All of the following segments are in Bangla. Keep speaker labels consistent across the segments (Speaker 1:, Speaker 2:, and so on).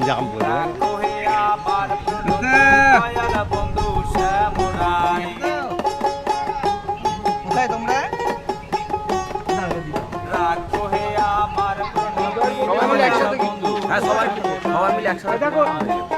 Speaker 1: জাম
Speaker 2: হ্যাঁ সবাই সবাই মিলে একসাথে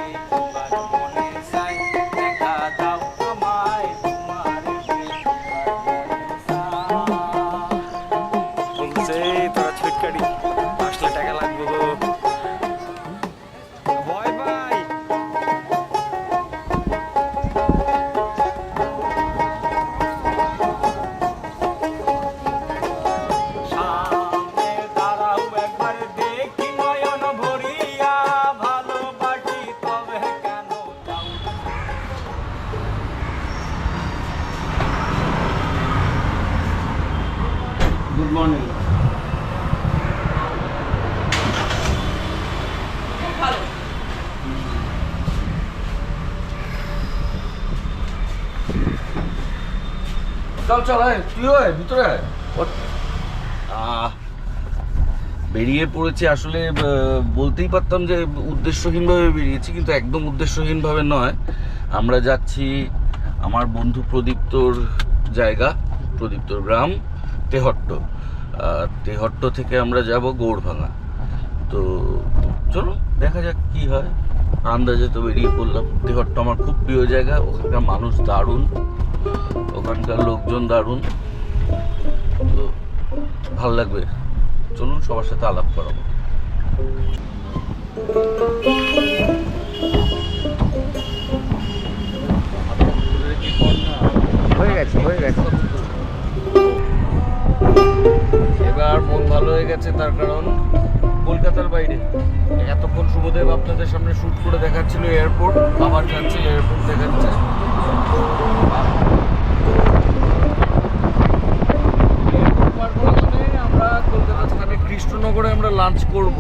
Speaker 2: চল তুই ভিতরে? বেরিয়ে পড়েছি আসলে বলতেই পারতাম যে উদ্দেশ্যহীনভাবে বেরিয়েছি, কিন্তু একদম উদ্দেশ্যহীনভাবে নয়। আমরা যাচ্ছি আমার বন্ধু প্রদীপ্তর জায়গা, প্রদীপ্তর গ্রাম, তেহট্ট। তেহট্ট থেকে আমরা যাব গৌড়ভাঙা। তো চলো, দেখা যাক কি হয়। আন্দাজে তো বেরিয়ে পড়লাম। তেহট্ট আমার খুব প্রিয় জায়গা, ওখানকার মানুষ দারুণ। ওখানকার লোকজন দারুণ। তো ভালো লাগবে। চলুন সবার সাথে আলাপ করাবো।
Speaker 1: হয়ে গেছে হয়ে গেছে।
Speaker 2: এবার মন ভালো হয়ে গেছে তার কারণ কলকাতার বাইরে। এতক্ষণ শুভদেব আপনাদের সামনে শুট করে দেখাচ্ছিল এয়ারপোর্ট আবার যাচ্ছে এয়ারপোর্ট দেখাচ্ছে Airport পার করে গেলে আমরা কলকাতা থেকে কৃষ্ণনগরে আমরা লাঞ্চ করব।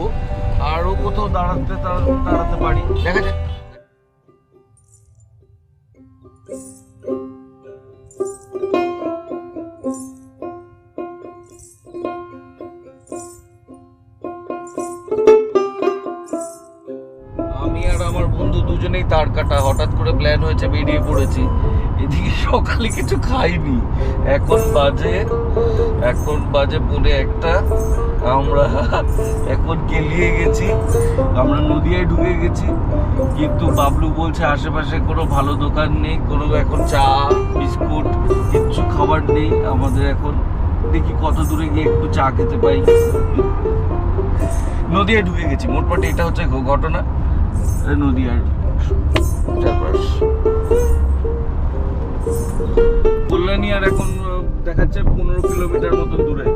Speaker 2: আরও কোথাও দাঁড়াতে দাঁড়াতে পারি। দেখা যাক। দুজনেই তার কাটা। হঠাৎ করে প্ল্যান হয়েছে, বেরিয়ে পড়েছি। এদিকে সকালে কিছু খাইনি। এখন বাজে এখন বাজে পরে একটা। আমরা এখন কেলিয়ে গেছি, আমরা নদিয়ায় ঢুকে গেছি, কিন্তু বাবলু বলছে আশেপাশে কোনো ভালো দোকান নেই, কোনো এখন চা, বিস্কুট, কিচ্ছু খাবার নেই, আমাদের এখন দেখি কত দূরে গিয়ে একটু চা খেতে পাই। নদিয়ায় ঢুকে গেছি মোটমাটি এটা হচ্ছে ঘটনা নদিয়ার চারপাশ। কল্যাণী আর এখন দেখাচ্ছে পনেরো কিলোমিটার মতো দূরে।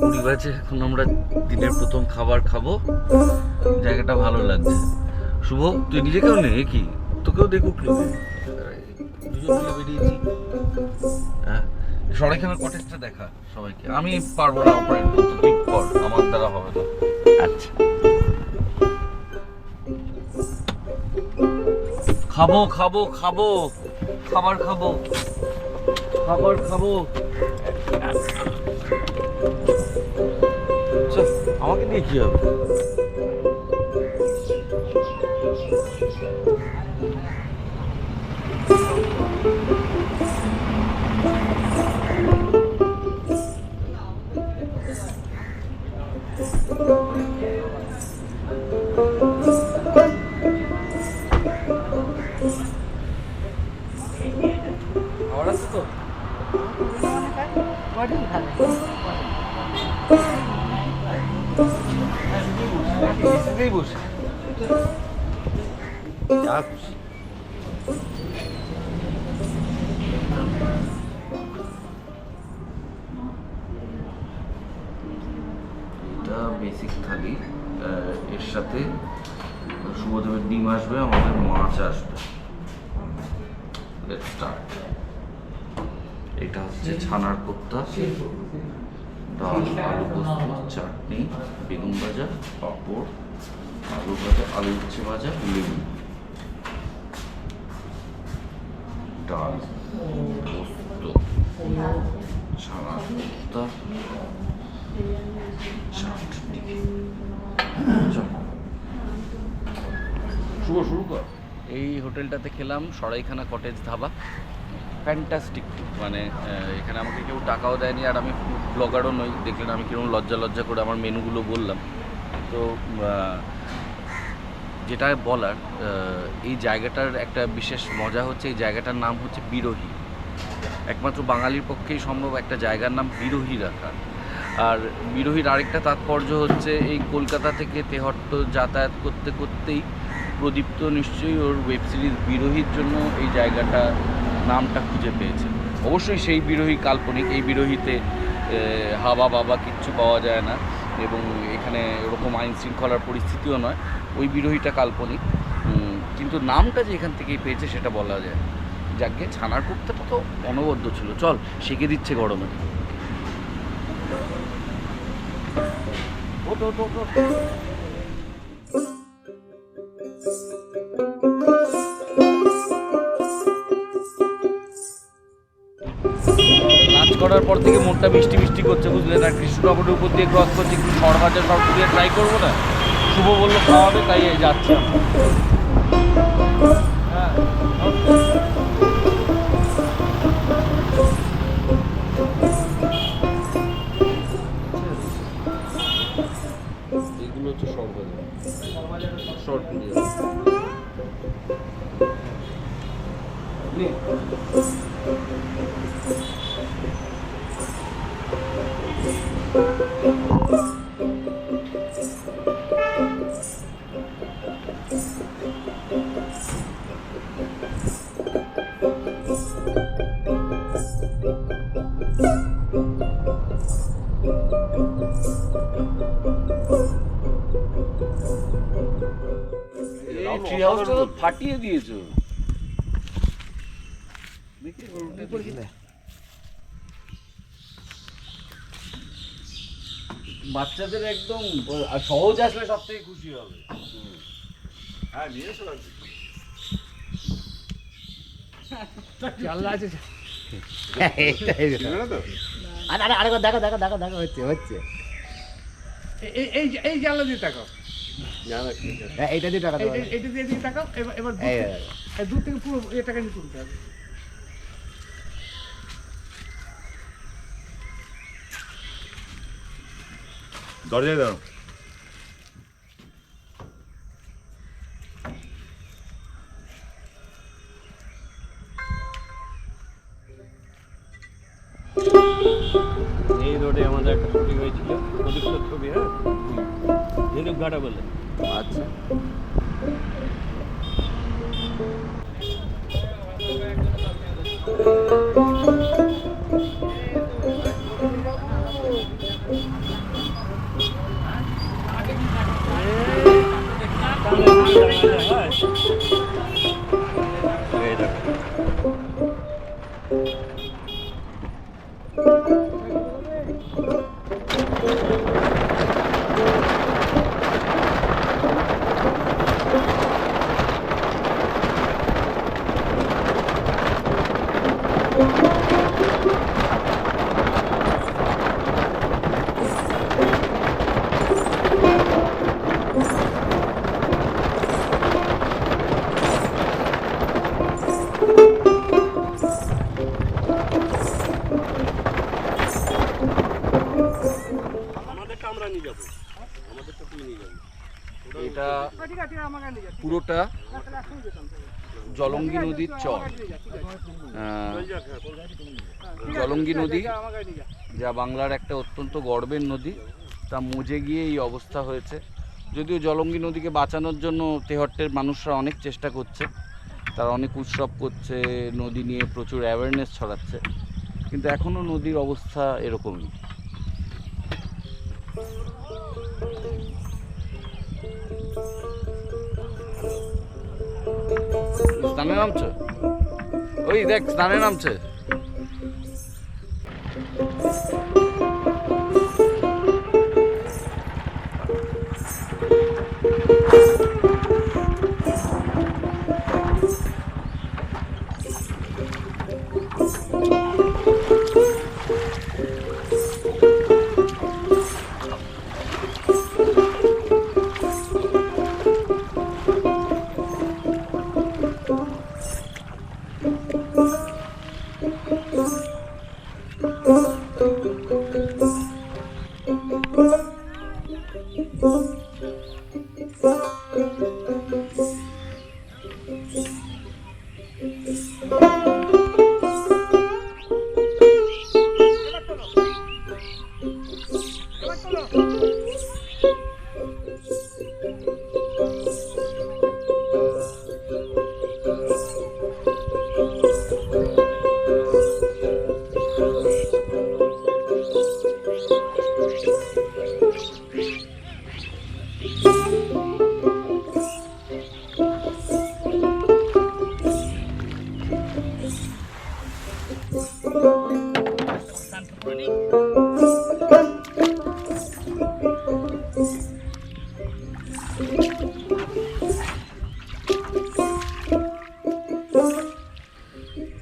Speaker 2: কুড়ি বাজে, এখন আমরা দিনের প্রথম খাবার খাব। জায়গাটা ভালো লাগছে। শুভ, তুই নিজেকেও নে কি তোকেও দেখুক দুজন বেরিয়েছি। হ্যাঁ? সরাইখানার কটেজটা দেখা সবাইকে। আমি পারব না কর, আমার দ্বারা হবে না।
Speaker 1: আচ্ছা।
Speaker 2: খাব খাব খাব। খাবার খাব। খাবার খাব। দিয়ে কি হবে? খাবার আছে তো? এদিকেই বসে। এটা বেসিক থালি। এর সাথে শুভদেবের ডিম আসবে, আমাদের মাছ আসবে। লেটস এটা হচ্ছে ছানার কোপ্তা, ডাল, আলু পোস্ত, চাটনি, বেগুন ভাজা, পাঁপড় আলু ভাজা আলু উচ্ছে ভাজা, লেবু। ডাল, পোস্ত ডিগ্রি শুরু শুরু কর এই হোটেলটাতে খেলাম সরাইখানা কটেজ ধাবা। ফ্যান্টাস্টিক মানে এখানে আমাকে কেউ টাকাও দেয়নি, আর আমি ব্লগারও নই, দেখলেন আমি কীরকম লজ্জা লজ্জা করে আমার মেনুগুলো বললাম। তো যেটা বলার এই জায়গাটার একটা বিশেষ মজা হচ্ছে, এই জায়গাটার নাম হচ্ছে বিরোহী। একমাত্র বাঙালির পক্ষেই সম্ভব একটা জায়গার নাম বিরোহী রাখা। আর বিরোহীর আরেকটা তাৎপর্য হচ্ছে, এই কলকাতা থেকে তেহট্ট যাতায়াত করতে করতেই প্রদীপ্ত নিশ্চয়ই ওর ওয়েব সিরিজ বিরোহীর জন্য এই জায়গাটা, নামটা খুঁজে পেয়েছে। অবশ্যই সেই বিরোহী কাল্পনিক, এই বিরোহীতে হাবা বাবা কিচ্ছু পাওয়া যায় না। এবং এখানে এরকম আইন শৃঙ্খলার পরিস্থিতিও নয়। ওই বিরোহীটা কাল্পনিক। কিন্তু নামটা যে এখান থেকেই পেয়েছে সেটা বলা যায়। যাকে ছানার কুপ্তাটা তো অনবদ্য ছিল। চল শিখে দিচ্ছে গরমে। ওটো ওঠ, করার পর থেকে মনটা মিষ্টি মিষ্টি করছে, বুঝলেন? আর কৃষ্ণনগরের উপর দিয়ে ক্রস করছে, একটু সরভাজা সব দিয়ে ট্রাই করব না? শুভ বলল, খাওয়াবে, তাই যাচ্ছি ট্রি হাউসটা তো ফাটিয়ে দিয়েছো বাচ্চাদের একদম আর সহজ আসলে সব থেকে খুশি হবে।
Speaker 3: হ্যাঁ নিয়ে এসো
Speaker 1: আরেকবার দেখো দেখো দেখো দেখো হচ্ছে হচ্ছে।
Speaker 4: এই এই এই জানলা দিয়ে
Speaker 1: হ্যাঁ, এইটা দিয়ে টাকা
Speaker 4: এইটা দিয়ে তাকাও এবার দূর থেকে পুরো এটাকে নিয়ে তুলতে হবে।
Speaker 3: দরজায় দাও
Speaker 5: এই রোডে আমাদের একটা শুটিং হয়েছিল প্রদীপ্ত ছবি হ্যাঁ? ঝিনুক ঘাটা বলে।
Speaker 1: আচ্ছা।
Speaker 5: এই
Speaker 2: জলঙ্গি নদীর চর। জলঙ্গি নদী,
Speaker 4: যা
Speaker 2: বাংলার একটা অত্যন্ত গর্বের নদী, তা মুজে গিয়ে এই অবস্থা হয়েছে। যদিও জলঙ্গি নদীকে বাঁচানোর জন্য তেহট্টের মানুষরা অনেক চেষ্টা করছে, তারা অনেক উৎসব করছে, নদী নিয়ে প্রচুর অ্যাওয়ারনেস ছড়াচ্ছে, কিন্তু এখনও নদীর অবস্থা এরকমই। স্নানে নামছে? ওই দেখ স্নানে নামছে।
Speaker 4: Thank
Speaker 1: you.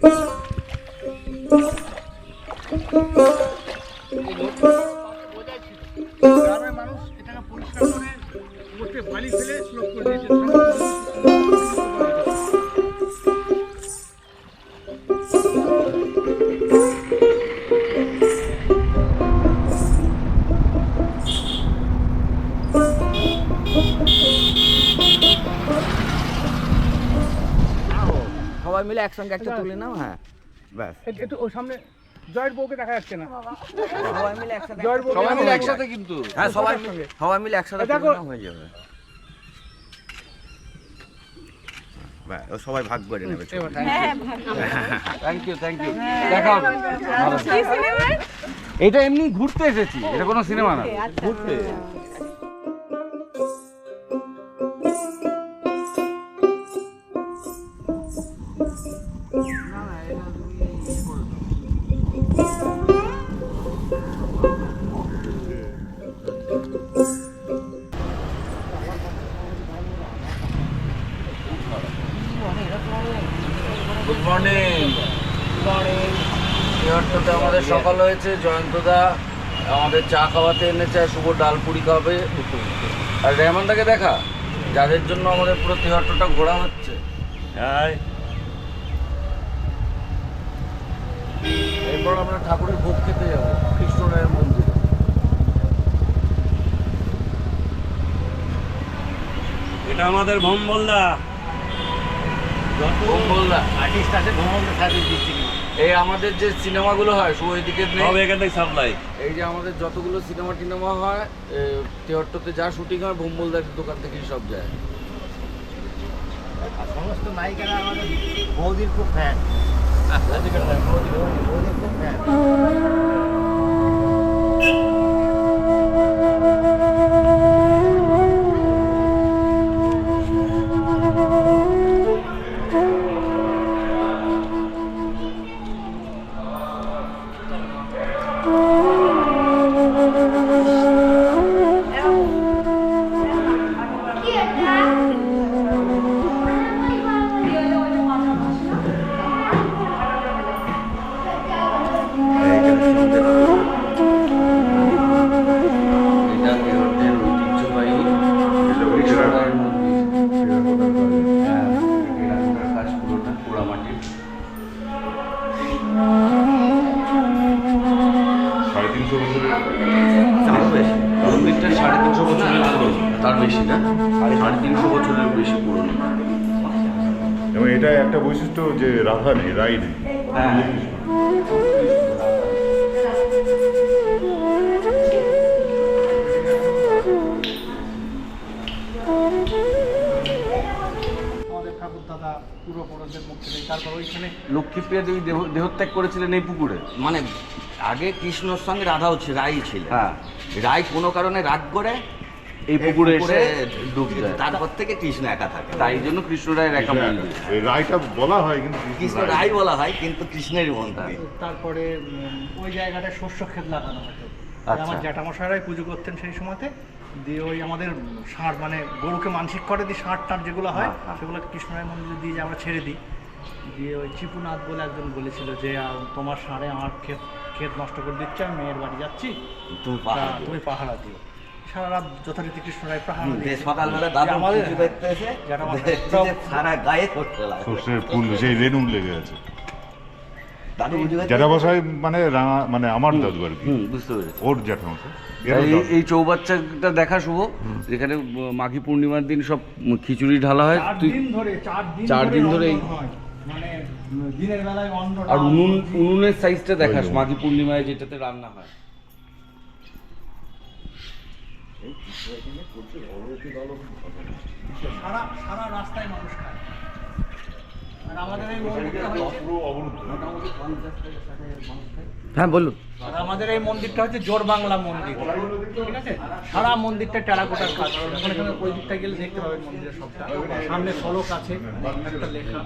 Speaker 1: Oh. একসঙ্গে একটা তুলে নাও হ্যাঁ ব্যাস।
Speaker 4: একটু- ওই সামনে জয়ের বউকে দেখা যাচ্ছে না।
Speaker 1: সবাই মিলে একসাথে
Speaker 2: সবাই মিলে একসাথে কিন্তু।
Speaker 1: হ্যাঁ সবাই মিলে সবাই। মিলে একসাথে
Speaker 4: দেখো।
Speaker 1: হয়ে যাবে। ব্যাস, ও সবাই ভাগ করে নেবে
Speaker 2: থ্যাংক ইউ থ্যাংক ইউ দেখা হবে। ভালো। থেকো। এটা এমনি ঘুরতে এসেছি এটা কোনো সিনেমা না। ঘুরতে। সকাল হয়েছে জয়ন্তদা আমাদের চা খাওয়াতে এনেছে আর শুভ ডাল পুরি খাবে আর রেহমানদাকে দেখা যাদের জন্য আমাদের পুরো তিহট্টটা ঘোরা হচ্ছে।
Speaker 3: হ্যাঁ
Speaker 2: এরপর আমরা ঠাকুরের ভোগ খেতে যাব কৃষ্ণরায়ের মন্দিরে।
Speaker 5: এটা আমাদের ভম্বলদা
Speaker 2: বললা
Speaker 1: আর্টিস্ট আছে ভ্রমণ সার্ভিস দিচ্ছি।
Speaker 2: এই আমাদের যে সিনেমাগুলো হয় শুভ এদিকে নেই।
Speaker 5: সব এখান থেকে সাপ্লাই।
Speaker 2: এই যে আমাদের যতগুলো সিনেমা টিনেমা হয় তেহট্টতে যা শুটিং হয় বোম্বলদার দোকান থেকেই সব যায়।
Speaker 1: আর সমস্ত নায়িকারা আমাদের বৌদির খুব ফ্যান বৌদির খুব ফ্যান
Speaker 3: বৈশিষ্ট্য যে রাধা নেই রাই নেই
Speaker 2: হ্যাঁ
Speaker 4: ঠাকুর দাদা পূর্বপুরুষদের মুখ তারপর ওইখানে
Speaker 2: লক্ষ্মীপ্রিয়া দেবী দেহ দেহত্যাগ করেছিলেন এই পুকুরে।
Speaker 1: মানে আগে কৃষ্ণর সঙ্গে রাধাও ছিল রাই ছিল
Speaker 2: হ্যাঁ।
Speaker 1: রাই কোনো কারণে রাগ করে
Speaker 2: এই পুকুরে এসে ডুব দেয়
Speaker 1: তারপর থেকে কৃষ্ণ একা থাকে।
Speaker 2: তাই জন্য কৃষ্ণরায়ের একা মন্দির
Speaker 3: রায়টা বলা হয় কিন্তু
Speaker 1: কৃষ্ণ রাই বলা হয় কিন্তু কৃষ্ণেরই মন্দির
Speaker 4: তারপরে ওই জায়গাটায় শস্য ক্ষেত লাগানো হতো।
Speaker 2: আচ্ছা।
Speaker 4: আমার জ্যাঠামশাইরাই পুজো করতেন সেই সময়তে দিয়ে ওই আমাদের ষাঁড় মানে গরুকে মানসিক করে দিই ষাঁড় টাঁড় যেগুলো হয়। সেগুলো কৃষ্ণরায় মন্দিরে দিয়ে যে আমরা ছেড়ে দিই। দিয়ে ওই চিপুনাথ বলে একজন বলেছিল যে তোমার ষাঁড়ে আমার ক্ষেত ক্ষেত নষ্ট করে দিচ্ছে আমি মেয়ের বাড়ি যাচ্ছি।
Speaker 1: তুমি পাহাড়
Speaker 4: তুমি পাহারা দিও। সারা রাত যথারীতি কৃষ্ণরায় পাহারা
Speaker 1: হুম, সকালবেলা
Speaker 4: যে আমাদের
Speaker 1: দেখতে এসে
Speaker 4: যেটা আমার
Speaker 1: দেখছি যে সারা গায়ে
Speaker 3: সর্ষের ফুল সেই রেণু লেগে আছে। জ্যাঠামশাই মানে মানে আমার দাদু আর কি
Speaker 2: হুম বুঝতে পেরেছি।
Speaker 3: ওর জ্যাঠামশাই
Speaker 2: এই এই চৌবাচ্চাটা দেখা শুভ যেখানে মাঘী পূর্ণিমার দিন সব খিচুড়ি ঢালা হয়।
Speaker 4: চার দিন ধরে হয়। মানে
Speaker 2: আর উনুন উনুনের সাইজটা দেখাস মাঘী পূর্ণিমায় যেটাতে রান্না হয়।
Speaker 4: সারা সারা রাস্তায় মানুষ খায়। আর আমাদের এই মন্দিরটা হচ্ছে
Speaker 1: হ্যাঁ বলুন।
Speaker 4: আর আমাদের এই মন্দিরটা হচ্ছে জোর বাংলা মন্দির। ঠিক আছে? সারা মন্দিরটা টেরাকোটার কাজ ওখানে ওখানে ওই দিকটা গেলে দেখতে পাবেন মন্দিরের সবটা। সামনে ফলক আছে একটা লেখা।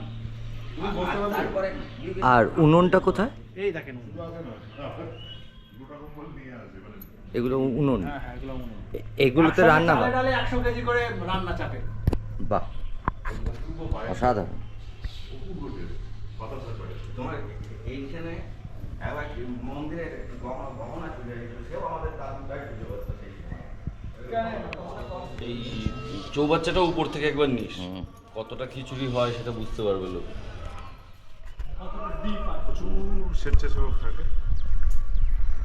Speaker 1: আর উনুনটা কোথায়?
Speaker 4: এই দেখেন
Speaker 1: এগুলো উনুন।
Speaker 4: হ্যাঁ হ্যাঁ এগুলো
Speaker 1: এগুলোতে রান্না হয়
Speaker 4: একশো কেজি করে রান্না চাপে।
Speaker 1: বাহ। অসাধারণ।
Speaker 2: তোমার এইখানে একবার মন্দিরের গহনা চলে সেও আমাদের এই চৌবাচ্চাটা উপর থেকে একবার নিস। কতটা খিচুড়ি হয় সেটা বুঝতে পারবে লোক।
Speaker 3: প্রচুর স্বেচ্ছাসেবক থাকে।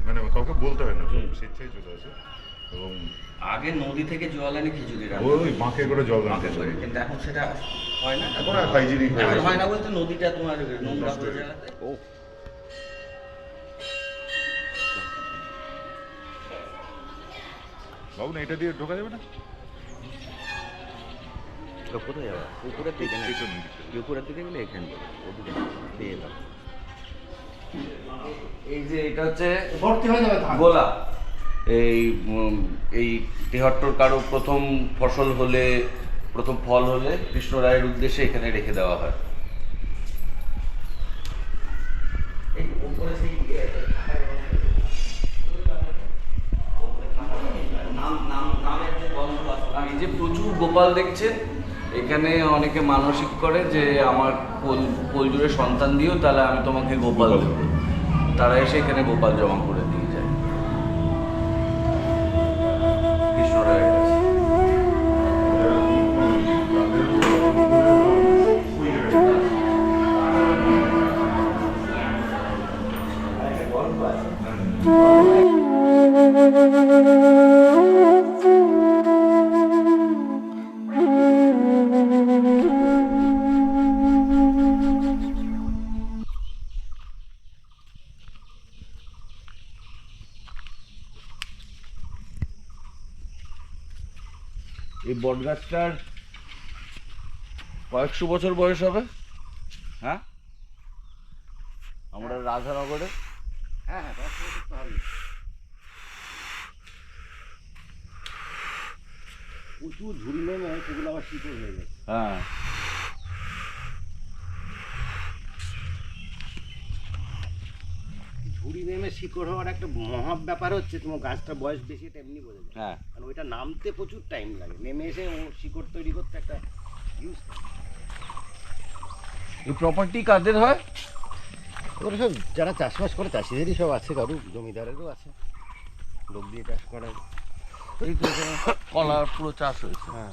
Speaker 3: মানে কাউকে বলতে হয় না স্বেচ্ছায় চলে আসে। এবং
Speaker 2: আগে নদী থেকে জল এনে খিচুড়ি রান্না
Speaker 3: ওই বাঁকে করে জল রাখতে
Speaker 2: করে, কিন্তু এখন সেটা হয় না।
Speaker 3: এখন আর হাইজিনিক হয়ে
Speaker 2: এখন হয় না বলতে নদীটা তোমার নোংরা হয়ে যাওয়াতে।
Speaker 1: ও
Speaker 3: বাবু না এটা দিয়ে ঢোকা যাবে না?
Speaker 1: তো কোথায় যাওয়া উপরের দিকে না? উপরের দিকে গেলে এখান থেকে ওদিকে দিয়ে
Speaker 2: এই যে এটা হচ্ছে
Speaker 4: ভর্তি হয়ে যাবে ধান।
Speaker 2: গোলা। এই এই তেহট্টর কারও প্রথম ফসল হলে প্রথম ফল হলে কৃষ্ণ রায়ের উদ্দেশ্যে এখানে রেখে দেওয়া হয়। এই উপরে সেই ইয়ে, এই যে প্রচুর গোপাল দেখছেন এখানে অনেকে মানসিক করে যে আমার কোল কোল জুড়ে সন্তান দিও, তাহলে আমি তোমাকে গোপাল দেবো। তারা এসে এখানে গোপাল জমা করে এই বটগাছটার কয়েকশো বছর বয়স হবে। হ্যাঁ? আমরা রাধানগরে।
Speaker 1: হ্যাঁ হ্যাঁ প্রচুর ঝুড়ি নেমে সেগুলো আবার শীতল হয়ে যায়
Speaker 2: হ্যাঁ।
Speaker 6: শিকড় হওয়ার একটা মহা ব্যাপার হচ্ছে তোমার গাছটা বয়স বেশি তেমনি বোঝা যায়।
Speaker 2: হ্যাঁ।
Speaker 6: কারণ ওইটা নামতে প্রচুর টাইম লাগে। নেমে এসে ও শিকড় তৈরি করতে একটা ইউজ
Speaker 2: এই প্রপার্টি কাদের হয়?
Speaker 6: ওরা সব যারা চাষবাস করে চাষিদেরই সব আছে কারু জমিদারেরও আছে। লোক দিয়ে চাষ করে
Speaker 2: এই তো কলার পুরো চাষ হয়েছে।
Speaker 6: হ্যাঁ।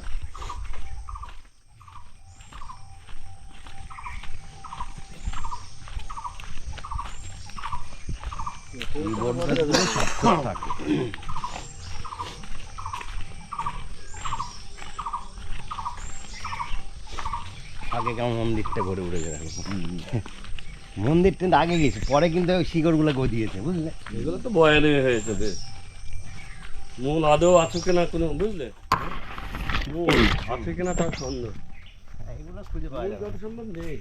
Speaker 2: থাকে
Speaker 6: আগে কেমন মন্দিরটা গড়ে উঠে গেল? মন্দিরটা কিন্তু আগে গেছে পরে কিন্তু শিকড়গুলো গদিয়েছে বুঝলে?
Speaker 5: এগুলো তো বয়ানে হয়েছে মূল আদৌ আছে কিনা কোনো বুঝলে? মূল আছে কিনা তার সন্দেহ।
Speaker 6: এগুলো খুঁজে পাওয়া যাবে।
Speaker 5: সম্ভব নেই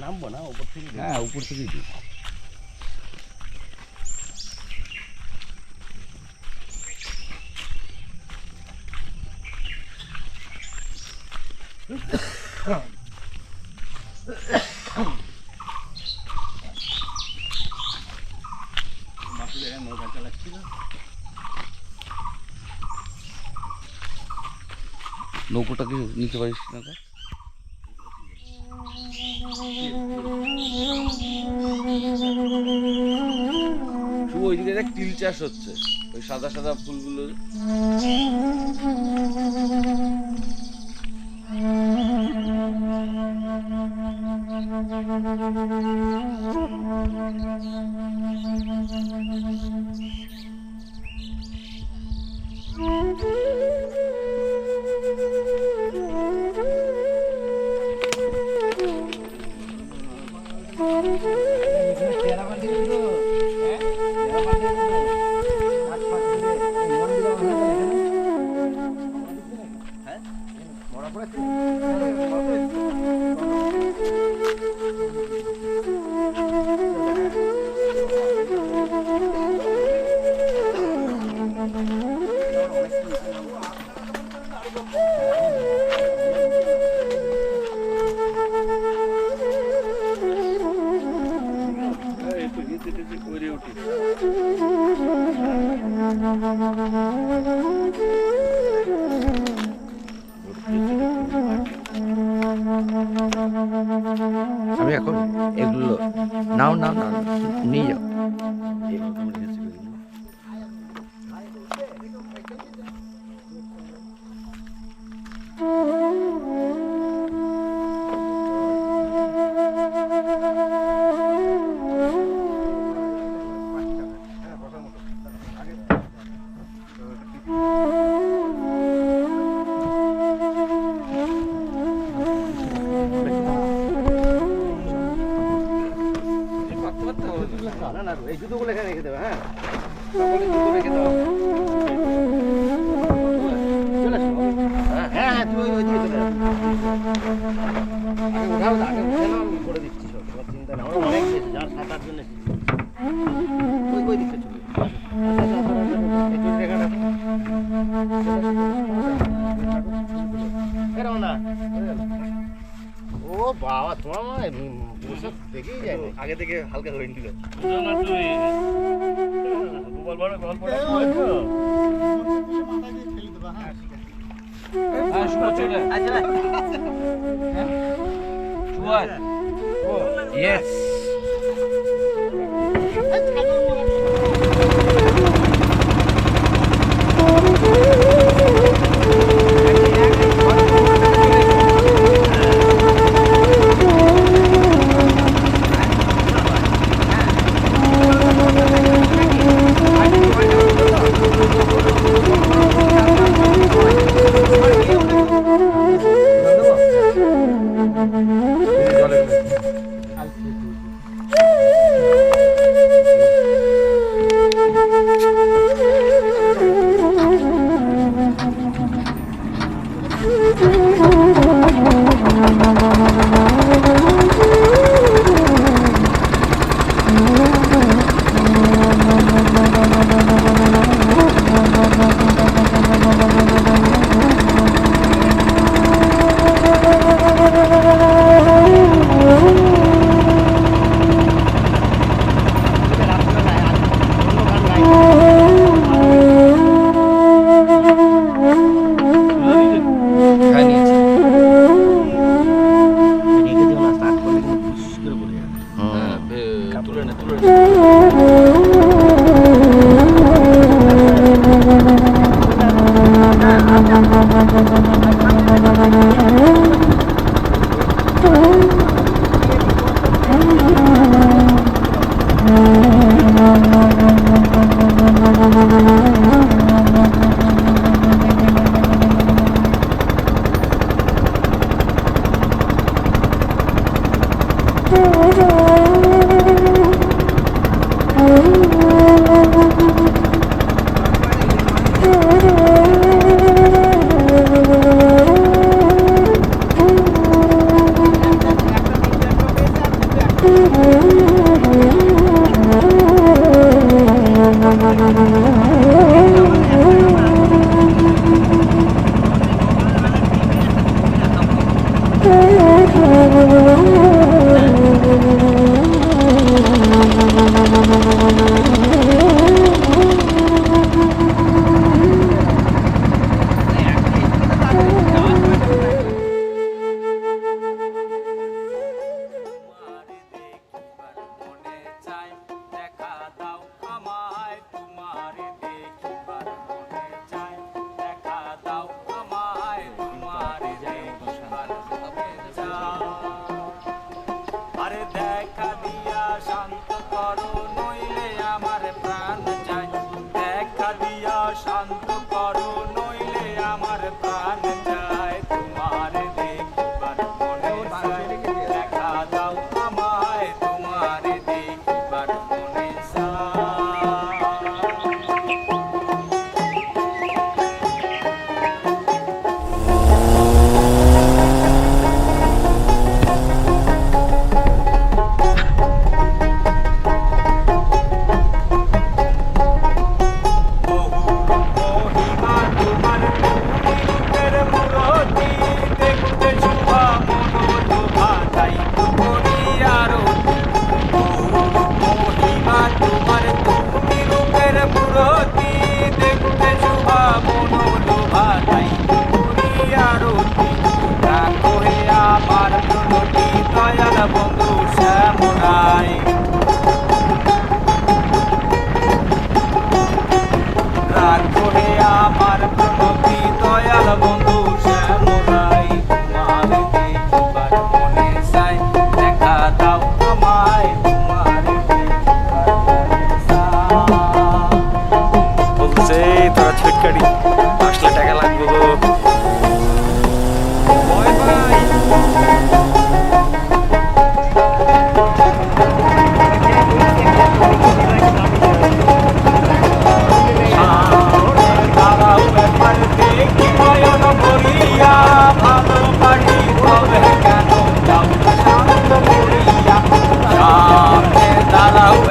Speaker 6: নামবো না ওপর থেকে।
Speaker 2: হ্যাঁ উপর থেকেই দিই
Speaker 6: নৌকা চালাচ্ছিল
Speaker 2: নৌকোটাকে নিতে পারিস না তিল চাষ হচ্ছে। ওই সাদা সাদা ফুলগুলো
Speaker 1: 我们自。
Speaker 6: না না এই জুতোগুলো এখানে রেখে দেবে হ্যাঁ? রেখে দেবো আগে থেকে হালকা হয়ে নিল
Speaker 5: গোপাল বড়
Speaker 6: গল্প করো